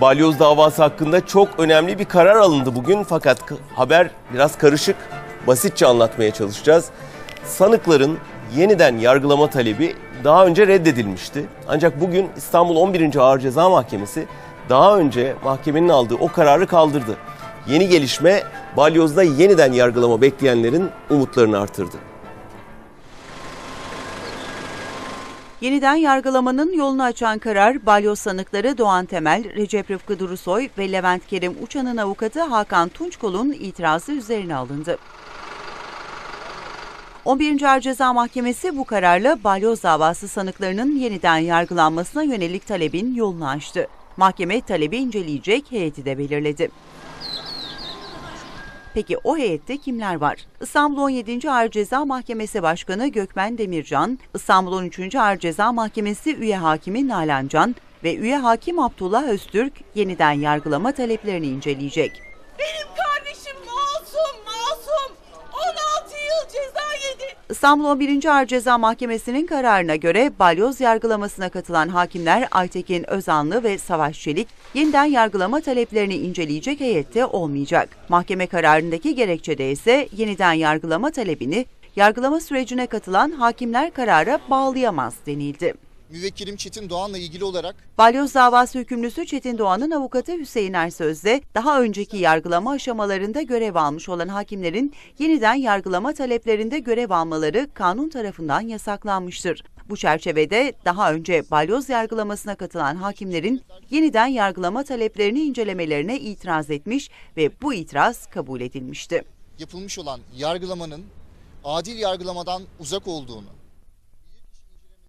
Balyoz davası hakkında çok önemli bir karar alındı bugün fakat haber biraz karışık. Basitçe anlatmaya çalışacağız. Sanıkların yeniden yargılama talebi daha önce reddedilmişti. Ancak bugün İstanbul 11. Ağır Ceza Mahkemesi daha önce mahkemenin aldığı o kararı kaldırdı. Yeni gelişme Balyoz'da yeniden yargılama bekleyenlerin umutlarını artırdı. Yeniden yargılamanın yolunu açan karar, balyoz sanıkları Doğan Temel, Recep Rıfkı Durusoy ve Levent Kerim Uçan'ın avukatı Hakan Tunçkol'un itirazı üzerine alındı. 11. Ağır Ceza Mahkemesi bu kararla balyoz davası sanıklarının yeniden yargılanmasına yönelik talebin yolunu açtı. Mahkeme talebi inceleyecek heyeti de belirledi. Peki o heyette kimler var? İstanbul 17. Ağır Ceza Mahkemesi Başkanı Gökmen Demircan, İstanbul 13. Ağır Ceza Mahkemesi Üye Hakimi Nalan Can ve Üye Hakim Abdullah Öztürk yeniden yargılama taleplerini inceleyecek. İstanbul 11. Ağır Ceza Mahkemesi'nin kararına göre balyoz yargılamasına katılan hakimler Aytekin Özanlı ve Savaş Çelik yeniden yargılama taleplerini inceleyecek heyette olmayacak. Mahkeme kararındaki gerekçede ise yeniden yargılama talebini yargılama sürecine katılan hakimler karara bağlayamaz denildi. Müvekkilim Çetin Doğan'la ilgili olarak Balyoz davası hükümlüsü Çetin Doğan'ın avukatı Hüseyin Ersöz de daha önceki yargılama aşamalarında görev almış olan hakimlerin yeniden yargılama taleplerinde görev almaları kanun tarafından yasaklanmıştır. Bu çerçevede daha önce balyoz yargılamasına katılan hakimlerin yeniden yargılama taleplerini incelemelerine itiraz etmiş ve bu itiraz kabul edilmişti. yapılmış olan yargılamanın adil yargılamadan uzak olduğunu,